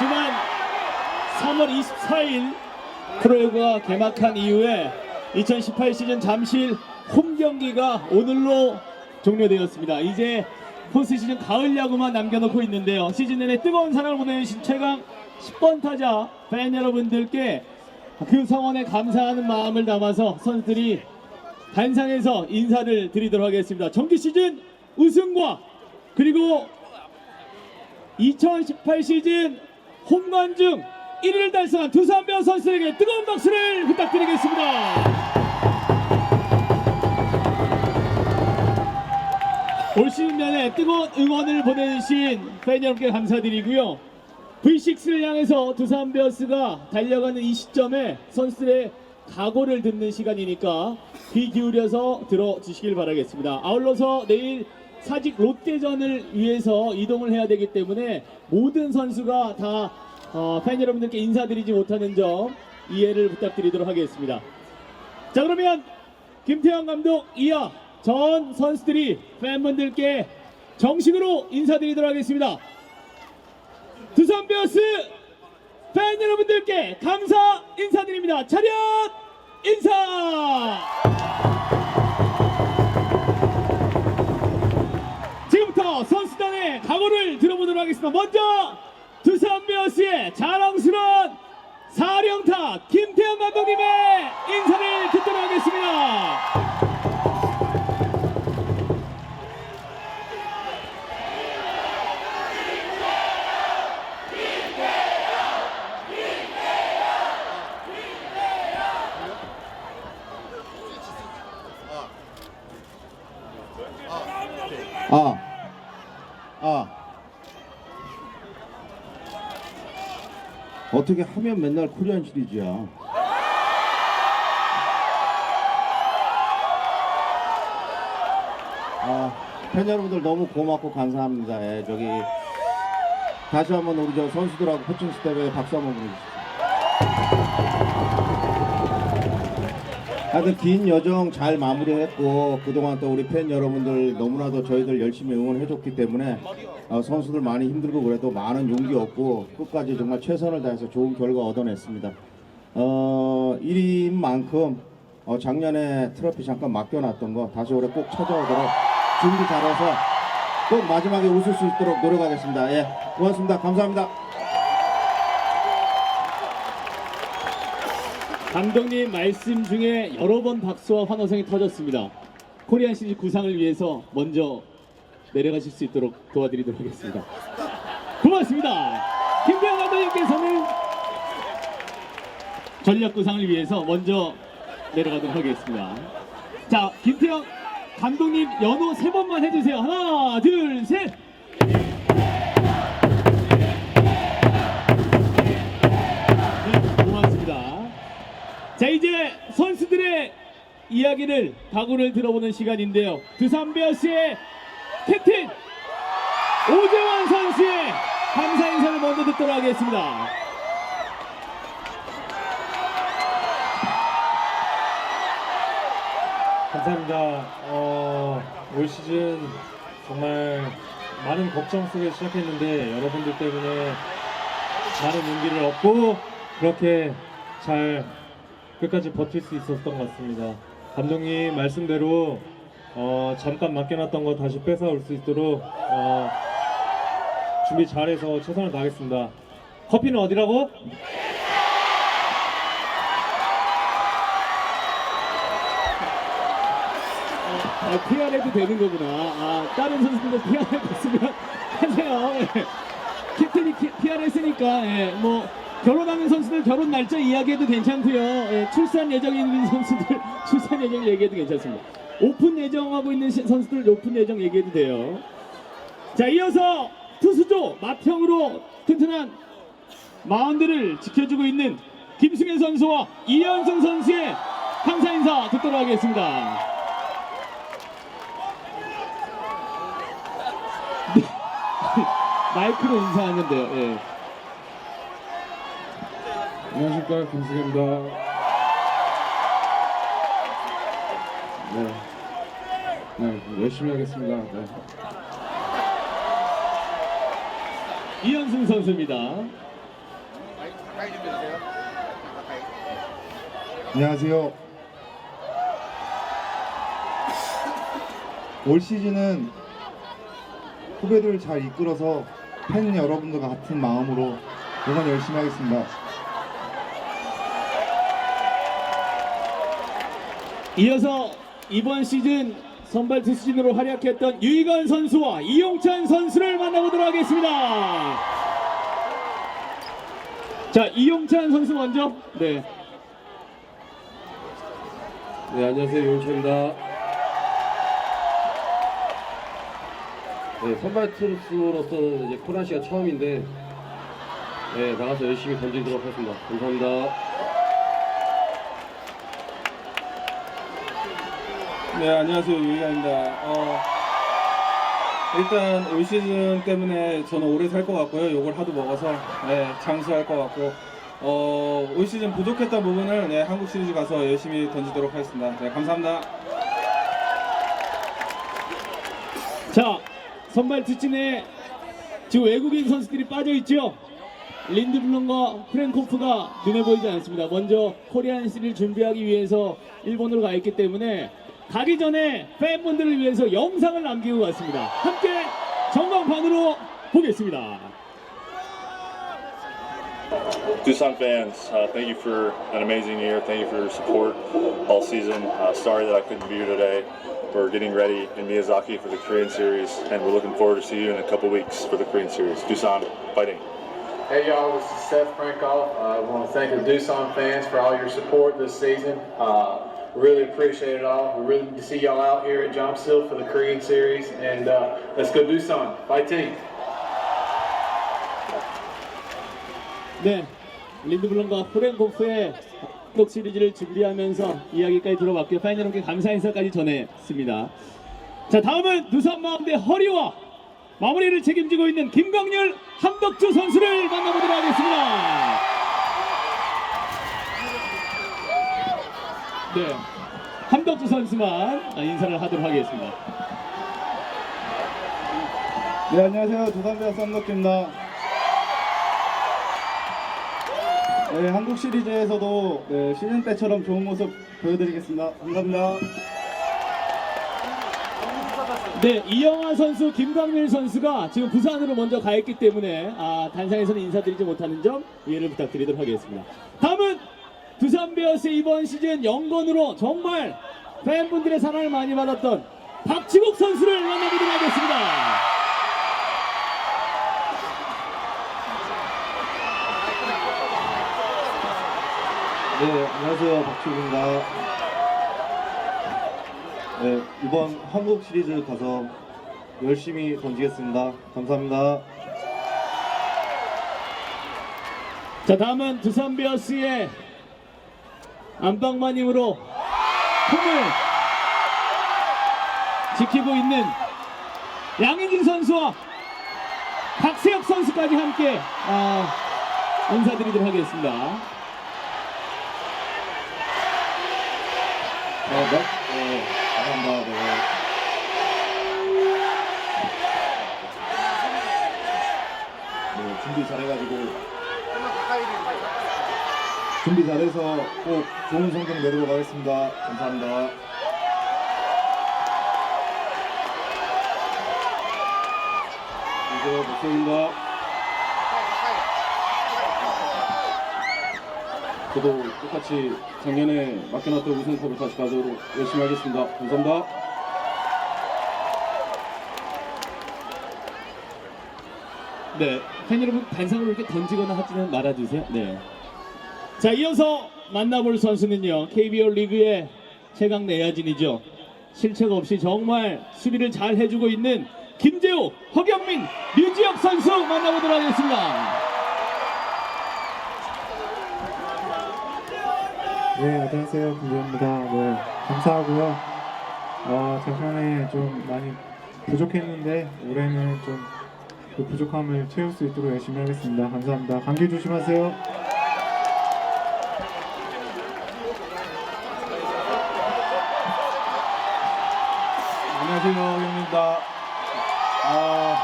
지난 3월 24일 프로야구가 개막한 이후에 2018 시즌 잠실 홈 경기가 오늘로 종료되었습니다. 이제 포스트 시즌 가을 야구만 남겨놓고 있는데요. 시즌 내내 뜨거운 사랑을 보내주신 최강 10번 타자 팬 여러분들께 그 성원에 감사하는 마음을 담아서 선수들이 단상에서 인사를 드리도록 하겠습니다. 정기 시즌 우승과 그리고 2018 시즌 홈런중 1위를 달성한 두산베어 선수에게 뜨거운 박수를 부탁드리겠습니다. 올 시즌 내내 뜨거운 응원을 보내주신 팬 여러분께 감사드리고요. V6를 향해서 두산 베어스가 달려가는 이 시점에 선수들의 각오를 듣는 시간이니까 귀 기울여서 들어주시길 바라겠습니다. 아울러서 내일 사직 롯데전을 위해서 이동을 해야 되기 때문에 모든 선수가 다 어, 팬 여러분들께 인사드리지 못하는 점 이해를 부탁드리도록 하겠습니다. 자 그러면 김태형 감독 이하 전 선수들이 팬분들께 정식으로 인사드리도록 하겠습니다. 두산 베어스 팬 여러분들께 감사 인사드립니다. 차렷 인사! 선수단의 각오를 들어보도록 하겠습니다. 먼저 두산 베어스의 자랑스러운 사령탑 김태형 감독님의 인사를 듣도록 하겠습니다. 아, 아. 어떻게 하면 맨날 코리안 시리즈야? 아, 팬 여러분들 너무 고맙고 감사합니다. 예, 저기 다시 한번 우리 저 선수들하고 코칭 스텝에 박수 한번 보내주시죠. 하여튼 긴 여정 잘 마무리했고 그동안 또 우리 팬 여러분들 너무나도 저희들 열심히 응원해줬기 때문에 어, 선수들 많이 힘들고 그래도 많은 용기 얻고 끝까지 정말 최선을 다해서 좋은 결과 얻어냈습니다. 어, 1위인 만큼 어, 작년에 트로피 잠깐 맡겨놨던 거 다시 올해 꼭 찾아오도록 준비 잘해서 꼭 마지막에 웃을 수 있도록 노력하겠습니다. 예, 고맙습니다. 감사합니다. 감독님 말씀 중에 여러 번 박수와 환호성이 터졌습니다. 코리안 시리즈 구상을 위해서 먼저 내려가실 수 있도록 도와드리도록 하겠습니다. 고맙습니다. 김대영 감독님께서는 전략 구상을 위해서 먼저 내려가도록 하겠습니다. 자, 김태형 감독님 연호 세 번만 해주세요. 하나, 둘, 셋. 자 이제 선수들의 이야기를 각오를 들어보는 시간인데요. 두산 베어스의 캡틴 오재환 선수의 감사 인사를 먼저 듣도록 하겠습니다. 감사합니다. 어, 올 시즌 정말 많은 걱정 속에 시작했는데 여러분들 때문에 많은 용기를 얻고 그렇게 잘 끝까지 버틸 수 있었던 것 같습니다. 감독님 말씀대로 어, 잠깐 맡겨놨던 거 다시 뺏어올 수 있도록 어, 준비 잘해서 최선을 다하겠습니다. 커피는 어디라고? 아, PR해도 되는 거구나. 아, 다른 선수들도 PR 했으면 하세요. 예. 캡틴이 PR 했으니까, 예, 뭐, 결혼하는 선수들 결혼 날짜 이야기해도 괜찮고요. 예, 출산 예정 있는 선수들 출산 예정 얘기해도 괜찮습니다. 오픈 예정하고 있는 시- 선수들 오픈 예정 얘기해도 돼요. 자, 이어서 투수조 맏형으로 튼튼한 마운드를 지켜주고 있는 김승현 선수와 이현승 선수의 감사 인사 듣도록 하겠습니다. 마이크로 인사하는데요. 예. 안녕하십니까 김승현입니다. 네, 네 열심히 하겠습니다. 네. 이현승 선수입니다. 안녕하세요. 올 시즌은 후배들 잘 이끌어서 팬 여러분들과 같은 마음으로 응원 열심히 하겠습니다. 이어서 이번 시즌 선발 투수진으로 활약했던 유희관 선수와 이용찬 선수를 만나보도록 하겠습니다. 자, 이용찬 선수 먼저. 네. 네, 안녕하세요. 유은철입니다. 네, 선발 투수로서는 이제 코란 씨가 처음인데, 네, 나가서 열심히 던지도록 하겠습니다. 감사합니다. 네, 안녕하세요. 유희관입니다. 어, 일단 올 시즌 때문에 저는 오래 살 것 같고요. 요걸 하도 먹어서 네, 장수할 것 같고 어, 올 시즌 부족했던 부분을 네, 한국 시리즈 가서 열심히 던지도록 하겠습니다. 네, 감사합니다. 자, 선발 투진에 지금 외국인 선수들이 빠져 있죠. 린드블럼과 프랭코프가 눈에 보이지 않습니다. 먼저 코리안 시리를 준비하기 위해서 일본으로 가 있기 때문에 가기 전에 팬분들을 위해서 영상을 남기고 갔습니다. 함께 전광판으로 보겠습니다. Doosan fans, uh, thank you for an amazing year. Thank you for your support all season. Uh, sorry that I couldn't be here today. We're getting ready in Miyazaki for the Korean series, and we're looking forward to see you in a couple weeks for the Korean series. Doosan fighting. Hey y'all, this is Seth Frankoff. Uh, I want to thank the Doosan fans for all your support this season. Uh, really appreciate it all. We're really to see y'all out here at Johnson for the Korean series, and uh, let's go Doosan. Fight team. 네, 린드블럼과 프랭코프의 한국 시리즈를 준비하면서 이야기까지 들어봤고요. 팬 여러분께 감사 인사까지 전했습니다. 자, 다음은 두산 마음대 허리와 마무리를 책임지고 있는 김광률, 함덕주 선수를 만나보도록 하겠습니다. 네, 함덕주 선수만 인사를 하도록 하겠습니다. 네, 안녕하세요. 두산베어 썬덕입니다. 네, 한국 시리즈에서도 네, 시즌 때처럼 좋은 모습 보여드리겠습니다. 감사합니다. 네, 이영하 선수, 김광일 선수가 지금 부산으로 먼저 가 있기 때문에 아, 단상에서는 인사드리지 못하는 점 이해를 부탁드리도록 하겠습니다. 다음은 두산 베어스의 이번 시즌 영건으로 정말 팬분들의 사랑을 많이 받았던 박지국 선수를 만나보도록 하겠습니다. 네, 안녕하세요. 박주입니다. 네, 이번 한국 시리즈 가서 열심히 던지겠습니다. 감사합니다. 자, 다음은 두산 베어스의 안방마님으로 홈을 지키고 있는 양현진 선수와 박세혁 선수까지 함께 아, 인사드리도록 하겠습니다. 어, 네, 네, 감사합니다. 네. 네, 준비 잘해가지고 준비 잘해서 꼭 좋은 성적 내도록 하겠습니다. 감사합니다. 이제 목소리입니다. 저도 똑같이 작년에 맡겨놨던 우승컵을 다시 가도록 열심히 하겠습니다. 감사합니다. 네, 팬 여러분 단상으로 이렇게 던지거나 하지는 말아주세요. 네. 자, 이어서 만나볼 선수는요, KBO 리그의 최강 내야진이죠. 실책 없이 정말 수비를 잘 해주고 있는 김재호, 허경민, 류지혁 선수 만나보도록 하겠습니다. 네, 안녕하세요. 김재호입니다. 네, 감사하고요. 어, 작년에 좀 많이 부족했는데 올해는 좀 그 부족함을 채울 수 있도록 열심히 하겠습니다. 감사합니다. 감기 조심하세요. 형입니다. 아,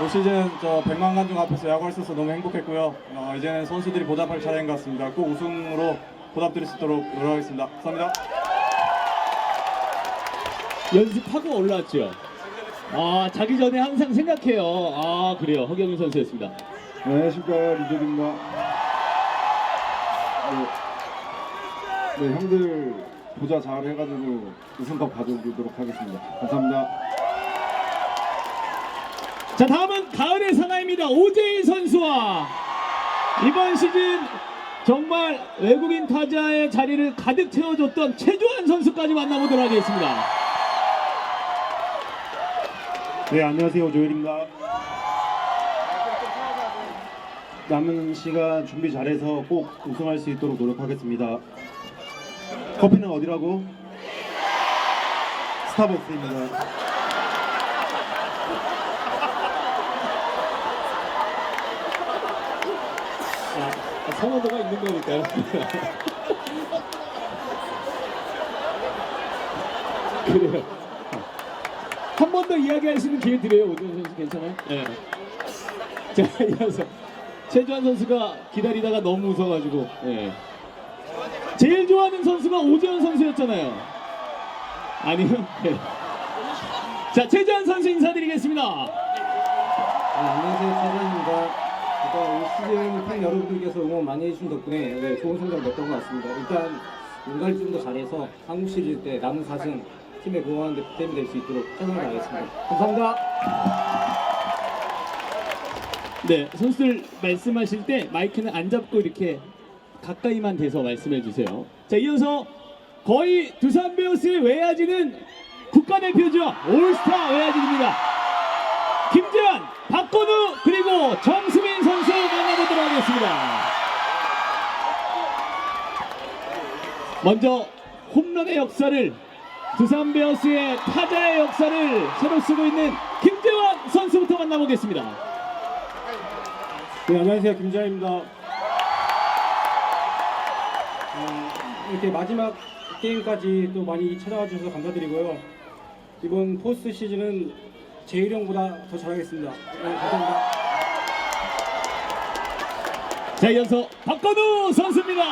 올 시즌 저 100만 관중 앞에서 야구할 수 있어서 너무 행복했고요. 어, 이제는 선수들이 보답할 차례인 것 같습니다. 꼭 우승으로 보답드릴 수 있도록 노력하겠습니다. 감사합니다. 연습하고 올라왔죠. 아 자기 전에 항상 생각해요. 아 그래요. 허경민 선수였습니다. 네, 안녕하십니까 리조입니다. 네, 네, 형들 보자 잘 해가지고 우승컵 가져오도록 하겠습니다. 감사합니다. 자 다음은 가을의 사나이입니다. 오재일 선수와 이번 시즌 정말 외국인 타자의 자리를 가득 채워줬던 최주환 선수까지 만나보도록 하겠습니다. 네, 안녕하세요. 조일입니다. 남은 시간 준비 잘해서 꼭 우승할 수 있도록 노력하겠습니다. 커피는 어디라고? 스타벅스입니다. 아, 선호도가 있는 거니까요. 그래요. 한 번 더 이야기할 수 있는 기회 드려요, 오재현 선수 괜찮아요? 네. 자, 이어서 최주환 선수가 기다리다가 너무 웃어가지고. 예. 제일 좋아하는 선수가 오재현 선수였잖아요. 아니요? 네. 자, 최주환 선수 인사드리겠습니다. 안녕하세요 최재입니다. 일단 올 시즌 팬 여러분들께서 응원 많이 해주신 덕분에 네, 좋은 성적 냈던 것 같습니다. 일단 윤갈 좀더 잘해서 한국 시리즈 때 남은 4승 팀에 응원하는데 보탬이 될 수 있도록 최선을 다하겠습니다. 감사합니다. 네, 선수들 말씀하실 때 마이크는 안 잡고 이렇게 가까이만 대서 말씀해 주세요. 자, 이어서 거의 두산 베어스의 외야진은 국가대표죠. 올스타 외야진입니다. 김재환, 박건우, 그리고 정수민 선수 만나보도록 하겠습니다. 먼저 홈런의 역사를 두산 베어스의 타자의 역사를 새로 쓰고 있는 김재환 선수부터 만나보겠습니다. 네 안녕하세요 김재환입니다. 어, 이렇게 마지막 게임까지 또 많이 찾아와 주셔서 감사드리고요. 이번 포스트 시즌은 제일 형보다 더 잘하겠습니다. 네, 감사합니다. 자 이어서 박건우 선수입니다.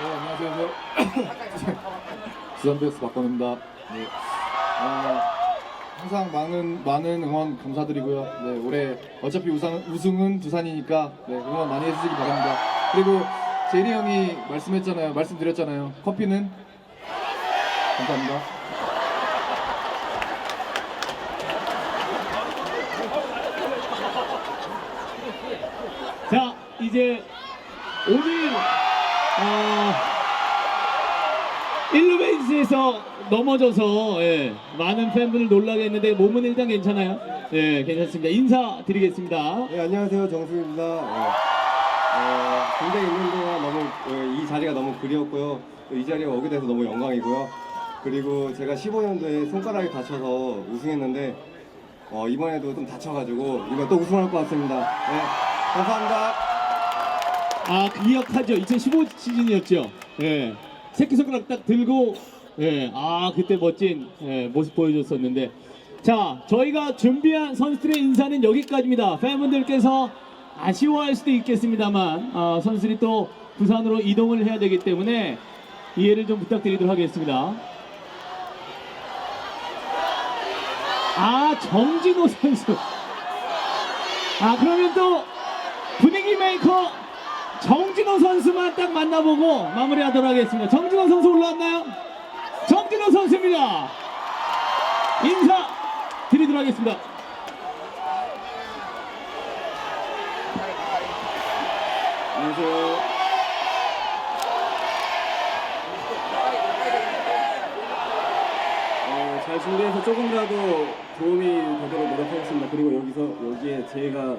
네, 안녕하세요. 두산베어스 박건우입니다. 네. 어, 항상 많은 많은 응원 감사드리고요. 네, 올해 어차피 우승, 우승은 두산이니까 네, 응원 많이 해주시기 바랍니다. 그리고 제리 형이 말씀했잖아요. 말씀드렸잖아요. 커피는 감사합니다. 자 이제 오늘 어, 일루베이스에서 넘어져서 예, 많은 팬분을 놀라게 했는데 몸은 일단 괜찮아요? 예, 괜찮습니다. 인사드리겠습니다. 네 안녕하세요 정수입니다. 어, 군대 있는 동안 너무 어, 이 자리가 너무 그리웠고요. 또이 자리에 오게 돼서 너무 영광이고요. 그리고 제가 15년도에 손가락이 다쳐서 우승했는데 어, 이번에도 좀 다쳐가지고 이번 또 우승할 것 같습니다. 네 감사합니다. 아 기억하죠? 2015 시즌이었죠. 예, 새끼손가락 딱 들고 예, 아 그때 멋진 예, 모습 보여줬었는데 자 저희가 준비한 선수들의 인사는 여기까지입니다. 팬분들께서 아쉬워할 수도 있겠습니다만 아, 선수들이 또 부산으로 이동을 해야 되기 때문에 이해를 좀 부탁드리도록 하겠습니다. 아 정진호 선수. 아 그러면 또 분위기 메이커 정진호 선수만 딱 만나보고 마무리하도록 하겠습니다. 정진호 선수 올라왔나요? 준비해서 조금이라도 도움이 되도록 노력하겠습니다. 그리고 여기서 여기에 제가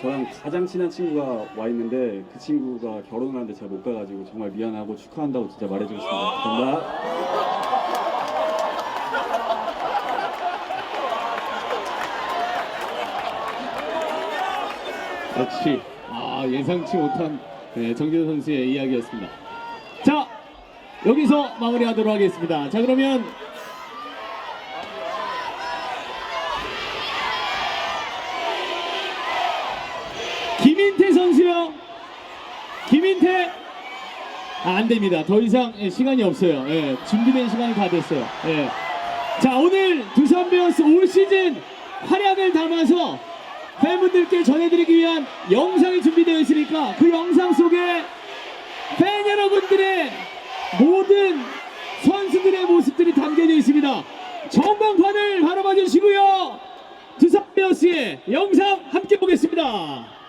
저랑 가장 친한 친구가 와 있는데 그 친구가 결혼을 하는데 제가 못 가가지고 정말 미안하고 축하한다고 진짜 말해주고 싶습니다. 감사합니다. 역시 아, 예상치 못한 네, 정진호 선수의 이야기였습니다. 자 여기서 마무리하도록 하겠습니다. 자 그러면 선수요. 김인태. 아, 안 됩니다. 더 이상 예, 시간이 없어요. 예, 준비된 시간이 다 됐어요. 예. 자, 오늘 두산 베어스 올 시즌 활약을 담아서 팬분들께 전해드리기 위한 영상이 준비되어 있으니까 그 영상 속에 팬 여러분들의 모든 선수들의 모습들이 담겨져 있습니다. 전광판을 바라봐 주시고요. 두산 베어스의 영상 함께 보겠습니다.